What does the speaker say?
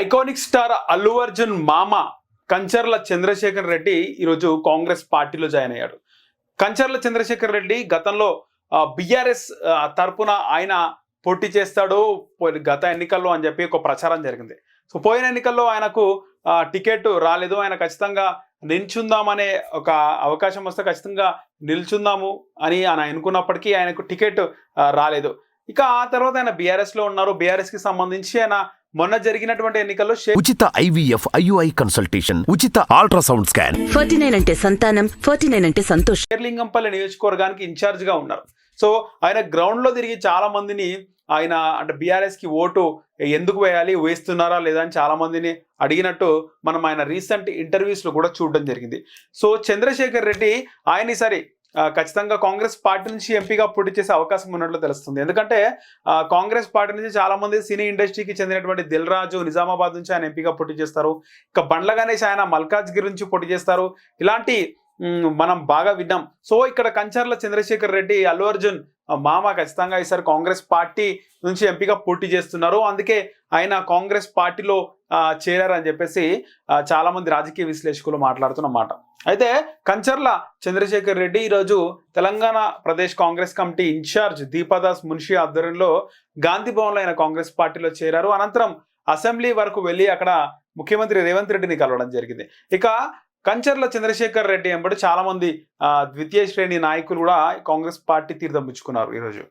Iconic star Allu Arjun మామ కంచర్ల చంద్రశేఖర్ రెడ్డి ఈరోజు కాంగ్రెస్ పార్టీలో జాయిన్ అయ్యాడు. కంచర్ల చంద్రశేఖర్ రెడ్డి గతంలో బిఆర్ఎస్ తరపున ఆయన పోటీ చేస్తాడు పోయి- గత ఎన్నికల్లో అని చెప్పి ఒక ప్రచారం జరిగింది. సో పోయిన ఎన్నికల్లో ఆయనకు టికెట్ రాలేదు. ఆయన ఖచ్చితంగా నిల్చుందామనే ఒక అవకాశం వస్తే ఖచ్చితంగా నిల్చుందాము అని ఆయన అనుకున్నప్పటికీ ఆయనకు టికెట్ రాలేదు. ఇక ఆ తర్వాత ఆయన బీఆర్ఎస్లో ఉన్నారు. బీఆర్ఎస్కి సంబంధించి ఆయన మొన్న జరిగినటువంటి ఎన్నికల్లో ఉచిత ఐవీఎఫ్ ఐయుఐ కన్సల్టేషన్ ఉచిత అల్ట్రాసౌండ్ స్కాన్. ఫార్టీ నైన్ అంటే సంతానం ఫార్టీ నైన్ అంటే సంతోషం. షేర్లింగంపల్లి నియోజకవర్గానికి ఇన్ఛార్జ్గా ఉన్నారు. సో ఆయన గ్రౌండ్లో తిరిగి చాలా మందిని ఆయన అంటే బీఆర్ఎస్కి ఓటు ఎందుకు వేయాలి వేస్తున్నారా లేదా అని చాలా మందిని అడిగినట్టు మనం ఆయన రీసెంట్ ఇంటర్వ్యూస్లో కూడా చూడడం జరిగింది. సో చంద్రశేఖర్ రెడ్డి ఆయన ఈసారి ఖచ్చితంగా కాంగ్రెస్ పార్టీ నుంచి ఎంపీగా పోటీ చేసే అవకాశం ఉన్నట్లు తెలుస్తుంది. ఎందుకంటే ఆ, కాంగ్రెస్ పార్టీ నుంచి చాలా మంది సినీ ఇండస్ట్రీకి చెందినటువంటి దిల్ రాజు నిజామాబాద్ నుంచి ఆయన ఎంపీగా పోటీ చేస్తారు. ఇక బండ్ల గణేష్ ఆయన మల్కాజ్గిరి నుంచి పోటీ చేస్తారు. ఇలాంటి మనం బాగా విన్నాం. సో ఇక్కడ కంచర్ల చంద్రశేఖర్ రెడ్డి అల్లు అర్జున్ మామ ఖచ్చితంగా ఈసారి కాంగ్రెస్ పార్టీ నుంచి ఎంపీగా పోటీ చేస్తున్నారు. అందుకే ఆయన కాంగ్రెస్ పార్టీలో చేరారని చెప్పేసి చాలామంది చాలా మంది రాజకీయ విశ్లేషకులు మాట్లాడుతున్నమాట అయితే కంచర్ల చంద్రశేఖర్ రెడ్డి ఈరోజు Telangana Pradesh Congress committee in charge Deepadas Munshi ఆధ్వర్యంలో గాంధీ భవన్లో ఆయన కాంగ్రెస్ పార్టీలో చేరారు. అనంతరం అసెంబ్లీ వరకు వెళ్ళి అక్కడ ముఖ్యమంత్రి రేవంత్ రెడ్డిని కలవడం జరిగింది. ఇక కంచర్ల చంద్రశేఖర్ రెడ్డి ఎంబడి చాలామంది ద్వితీయ శ్రేణి నాయకులు కూడా కాంగ్రెస్ పార్టీ తీర్థం పుచ్చుకున్నారు ఈరోజు.